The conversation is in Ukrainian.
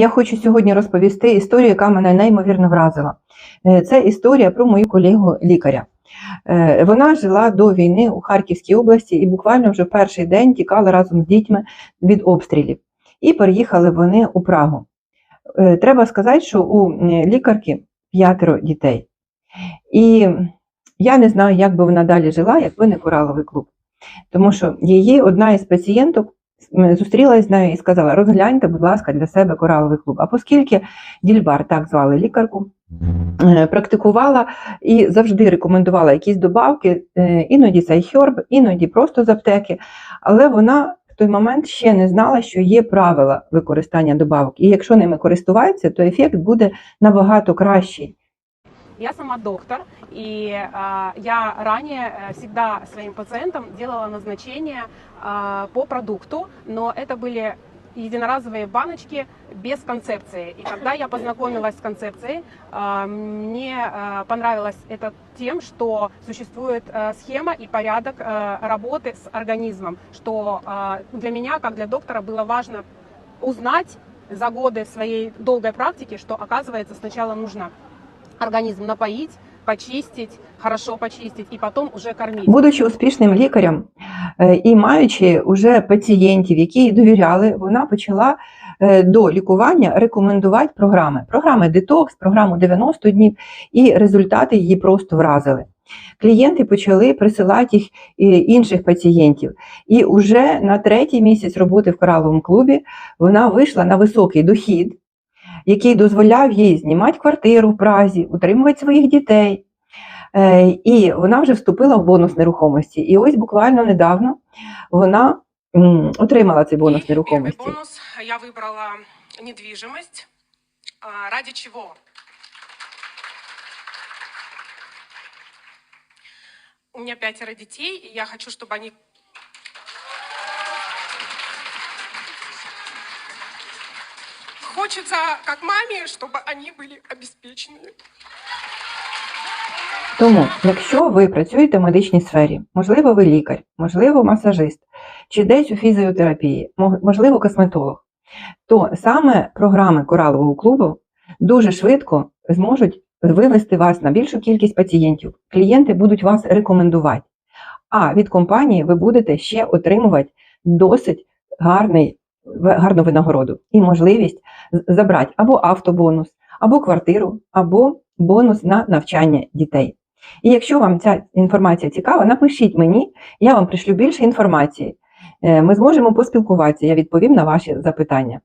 Я хочу сьогодні розповісти історію, яка мене неймовірно вразила. Е, Це історія про мою колегу лікаря. Е, Вона жила до війни у Харківській області і буквально вже в перший день тікала разом з дітьми від обстрілів. І переїхали вони у Прагу. Е, Треба сказати, що у лікарки п'ятеро дітей. І я не знаю, як би вона далі жила, якби не кораловий клуб. Тому що її одна із пацієнток зустрілася з нею і сказала: розгляньте, будь ласка, для себе кораловий клуб. А оскільки Дільбар, так звали лікарку, е, практикувала і завжди рекомендувала якісь добавки, е, іноді хьорб, іноді просто з аптеки. Але вона в той момент ще не знала, що є правила використання добавок. І якщо ними користуватися, то ефект буде набагато кращий. Я сама доктор, и а, я ранее э, всегда своим пациентам делала назначение а, по продукту, но это были единоразовые баночки без концепции. И когда я познакомилась с концепцией, а, мне понравилось это тем, что существует а, схема и порядок а, работы с организмом, что для меня, как для доктора, было важно узнать за годы своей долгой практики, что оказывается сначала нужно организм напоить, почистить, хорошо почистить и потом уже кормить. Будучи успішним лікарем е, і маючи уже пацієнтів, які їй довіряли, вона почала е, до лікування рекомендувати програми. Програми детокс, програму 90 днів, і результати її просто вразили. Клієнти почали присилати їх е, інших пацієнтів. І вже на третій місяць роботи в кораловому клубі вона вийшла на високий дохід, який дозволяв їй знімати квартиру в Празі, утримувати своїх дітей. Е, І вона вже вступила в бонус нерухомості. І ось буквально недавно вона м, отримала цей бонус Первый нерухомості. бонус я выбрала недвижимость. А, Ради чего? У меня пятеро детей, и я хочу, чтобы они Хочется, как маме, чтобы они были обеспечены. Тому, якщо ви працюєте в медичній сфері, можливо, ви лікар, можливо, масажист, чи десь у фізіотерапії, мо- можливо, косметолог, то саме програми коралового клубу дуже швидко зможуть вивести вас на більшу кількість пацієнтів. Клієнти будуть вас рекомендувати. А від компанії ви будете ще отримувати досить гарний, в- гарну винагороду і можливість з- забрати або автобонус, або квартиру, або бонус на навчання дітей. І якщо вам ця інформація цікава, напишіть мені, я вам пришлю більше інформації. Е, Ми зможемо поспілкуватися, я відповім на ваші запитання.